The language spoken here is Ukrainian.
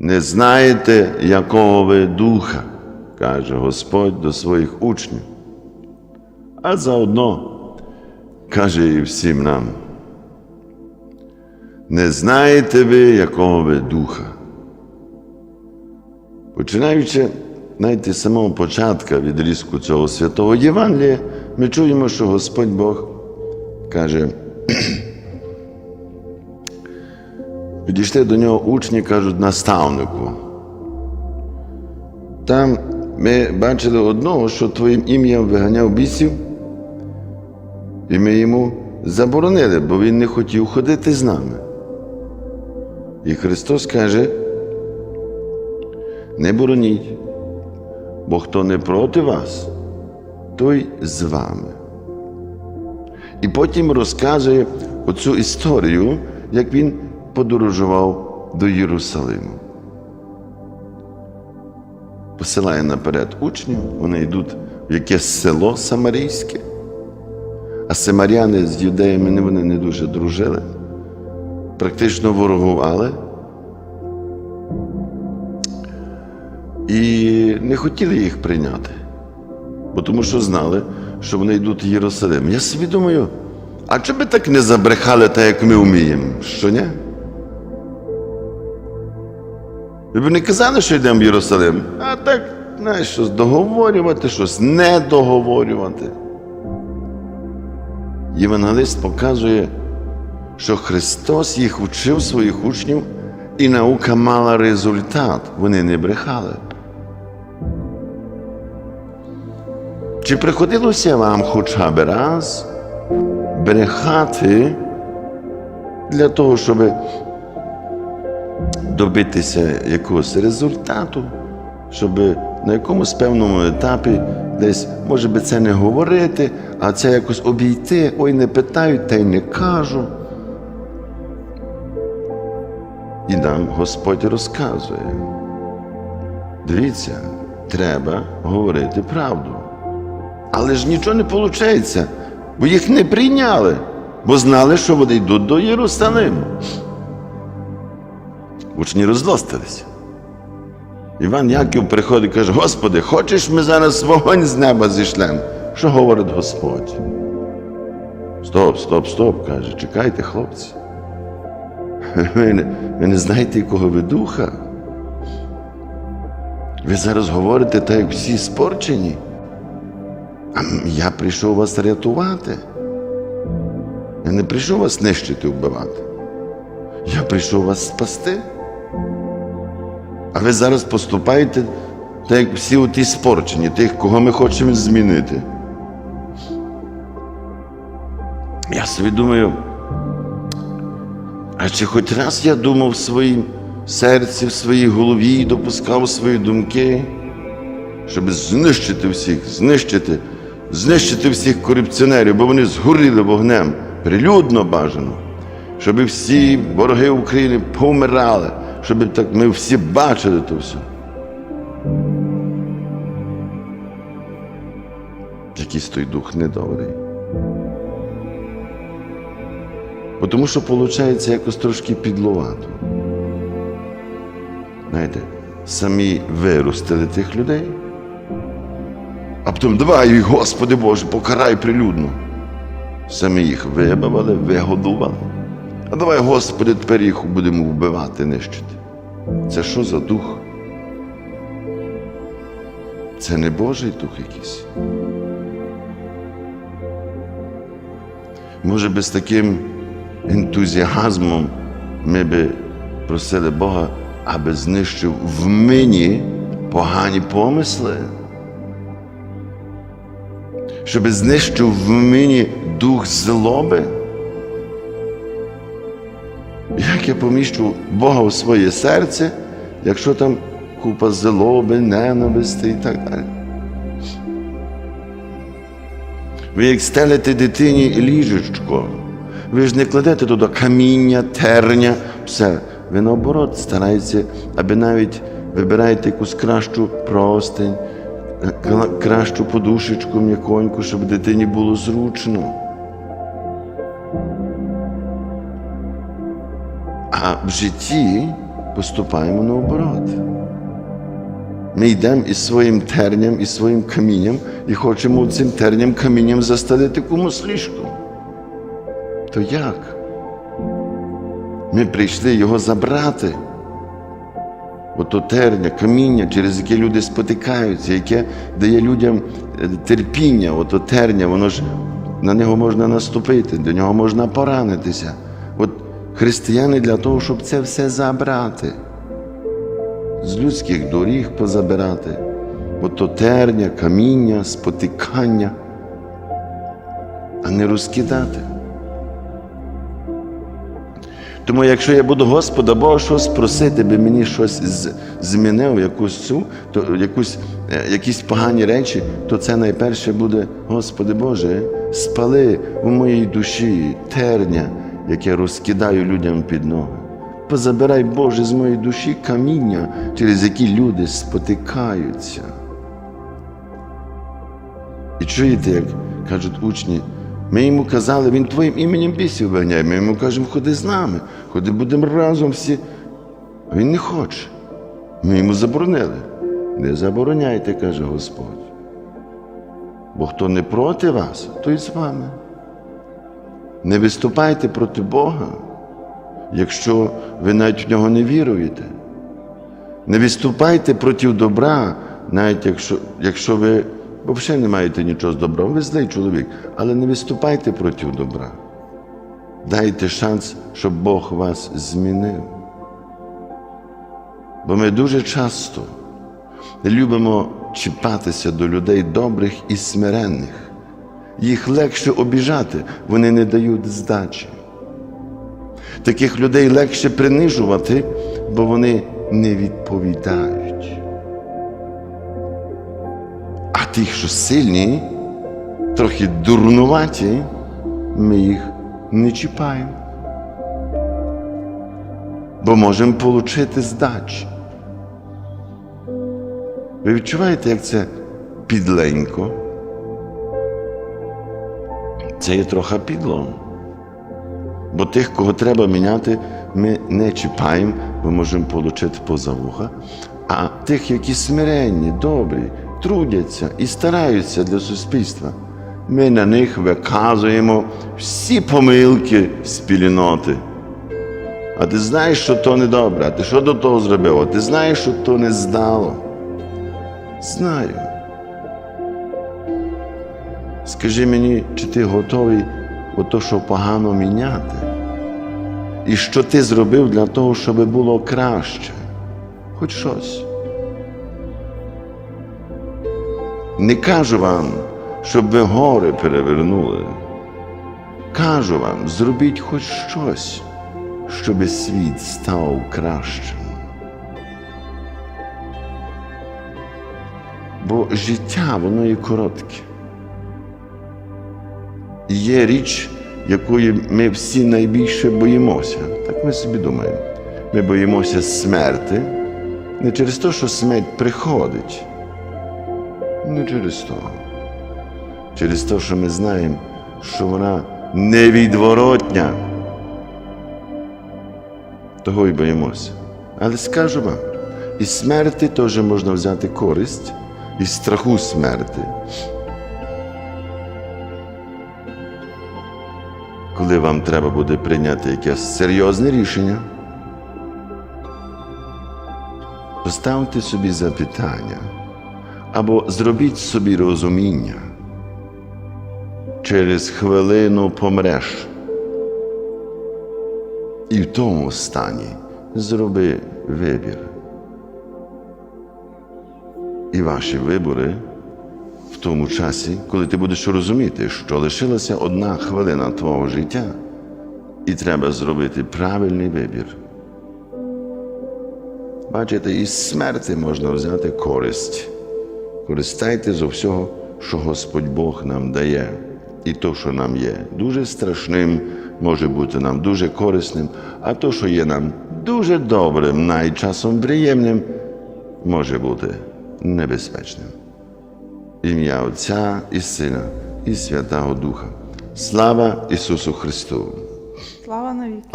Не знаєте, якого ви духа, каже Господь до своїх учнів. А заодно каже і всім нам. Не знаєте ви, якого ви духа. Починаючи навіть з самого початку відрізку цього святого Євангелія, ми чуємо, що Господь Бог каже, підійшли до нього учні, кажуть, наставнику. Там ми бачили одного, що твоїм ім'ям виганяв бісів, і ми йому заборонили, бо він не хотів ходити з нами. І Христос каже, не бороніть, бо хто не проти вас, той з вами. І потім розказує оцю історію, як він подорожував до Єрусалиму. Посилає наперед учнів, вони йдуть в якесь село Самарійське, а самаряни з юдеями вони не дуже дружили, практично ворогували. І не хотіли їх прийняти, бо тому що знали, що вони йдуть в Єрусалим. Я собі думаю, а чому би так не забрехали, так як ми вміємо? Що ні? Ви б не казали, що йдемо в Єрусалим, а так, знаєш, щось договорювати, щось не договорювати. Євангелист показує, що Христос їх учив своїх учнів, і наука мала результат. Вони не брехали. Чи приходилося вам хоча б раз брехати для того, щоб добитися якогось результату, щоб на якомусь певному етапі десь, може би, це не говорити, а це якось обійти, ой, не питають, та й не кажу. І нам Господь розказує. Дивіться, треба говорити правду. Але ж нічого не виходить, бо їх не прийняли, бо знали, що вони йдуть до Єрусалиму. Учні розлостилися. Іван Яків приходить і каже: Господи, хочеш ми зараз вогонь з неба зійшлем? Що говорить Господь? Стоп, стоп, стоп, каже, чекайте, хлопці. Ви не, ви не знаєте, якого ви духа. Ви зараз говорите так, як всі спорчені. А я прийшов вас рятувати. Я не прийшов вас нищити, вбивати. Я прийшов вас спасти. А ви зараз поступаєте так, як всі оті спорчені, тих, кого ми хочемо змінити. Я собі думаю, а чи хоч раз я думав в своїм серці, в своїй голові і допускав свої думки, щоб знищити всіх, знищити, знищити всіх корупціонерів, бо вони згоріли вогнем, прилюдно бажано, щоб всі вороги України помирали, щоб так ми всі бачили то все. Якийсь той дух недобрий. Тому що виходить якось трошки підловато. Знаєте, самі виростили тих людей, а потім давай, Господи Боже, покарай прилюдно. Самі їх вибавили, вигодували. А давай, Господи, тепер їх будемо вбивати, нищити. Це що за дух? Це не Божий дух якийсь. Може би з таким ентузіазмом ми би просили Бога, аби знищив в мені погані помисли, щоб знищив в мені дух злоби. Як я поміщу Бога у своє серце, якщо там купа злоби, ненависти і так далі. Ви як стелите дитині ліжечко, ви ж не кладете туди каміння, терня, все. Ви наоборот стараєтеся, аби навіть вибираєте якусь кращу простень, кращу подушечку м'яконьку, щоб дитині було зручно. А в житті поступаємо наоборот. Ми йдемо із своїм терням, із своїм камінням і хочемо цим терням камінням застелити комусь ліжко. То як? Ми прийшли його забрати. Ото терня, каміння, через яке люди спотикаються, яке дає людям е, терпіння, ото терня, воно ж на нього можна наступити, до нього можна поранитися. Християни для того, щоб це все забрати, з людських доріг позабирати, ото терня, каміння, спотикання, а не розкидати. Тому якщо я буду Господа Бога щось просити, би мені щось змінив, якусь цю, то якусь, е, якісь погані речі, то це найперше буде, Господи Боже, спали у моїй душі терня, яке розкидаю людям під ноги. Позабирай, Боже, з моєї душі каміння, через які люди спотикаються. І чуєте, як кажуть учні, ми йому казали, він твоїм іменем бісів виганяє. Ми йому кажемо, ходи з нами, ходи будемо разом всі. А він не хоче. Ми йому заборонили. Не забороняйте, каже Господь. Бо хто не проти вас, той з вами. Не виступайте проти Бога, якщо ви навіть в нього не віруєте. Не виступайте проти добра, навіть якщо, якщо ви взагалі не маєте нічого з добром, ви злий чоловік, але не виступайте проти добра. Дайте шанс, щоб Бог вас змінив. Бо ми дуже часто любимо чіпатися до людей добрих і смиренних. Їх легше обіжати, вони не дають здачі. Таких людей легше принижувати, бо вони не відповідають. А тих, що сильні, трохи дурнуваті, ми їх не чіпаємо. Бо можемо отримати здачі. Ви відчуваєте, як це підленько? Це є трохи підло. Бо тих, кого треба міняти, ми не чіпаємо, бо можемо отримати поза вуха. А тих, які смиренні, добрі, трудяться і стараються для суспільства, ми на них виказуємо всі помилки спільноти. А ти знаєш, що то не добре, а ти що до того зробив? А ти знаєш, що то не здало. Знаю. Скажи мені, чи ти готовий ото, що погано міняти? І що ти зробив для того, щоб було краще? Хоч щось. Не кажу вам, щоб ви гори перевернули. Кажу вам, зробіть хоч щось, щоб світ став кращим. Бо життя, воно є коротке. Є річ, якої ми всі найбільше боїмося. Так ми собі думаємо. Ми боїмося смерти не через те, що смерть приходить. Не через то. Через те, що ми знаємо, що вона невідворотня. Того й боїмося. Але скажу вам, із смерти теж можна взяти користь, із страху смерти. Коли вам треба буде прийняти якесь серйозне рішення, поставте собі запитання або зробіть собі розуміння. Через хвилину помреш. І в тому стані зроби вибір. І ваші вибори в тому часі, коли ти будеш розуміти, що лишилася одна хвилина твого життя, і треба зробити правильний вибір. Бачите, із смерти можна взяти користь. Користайте з всього, що Господь Бог нам дає. І то, що нам є дуже страшним, може бути нам дуже корисним, а то, що є нам дуже добрим, навіть часом приємним, може бути небезпечним. Ім'я Отця і Сина, і Святого Духа. Слава Ісусу Христу! Слава навіки.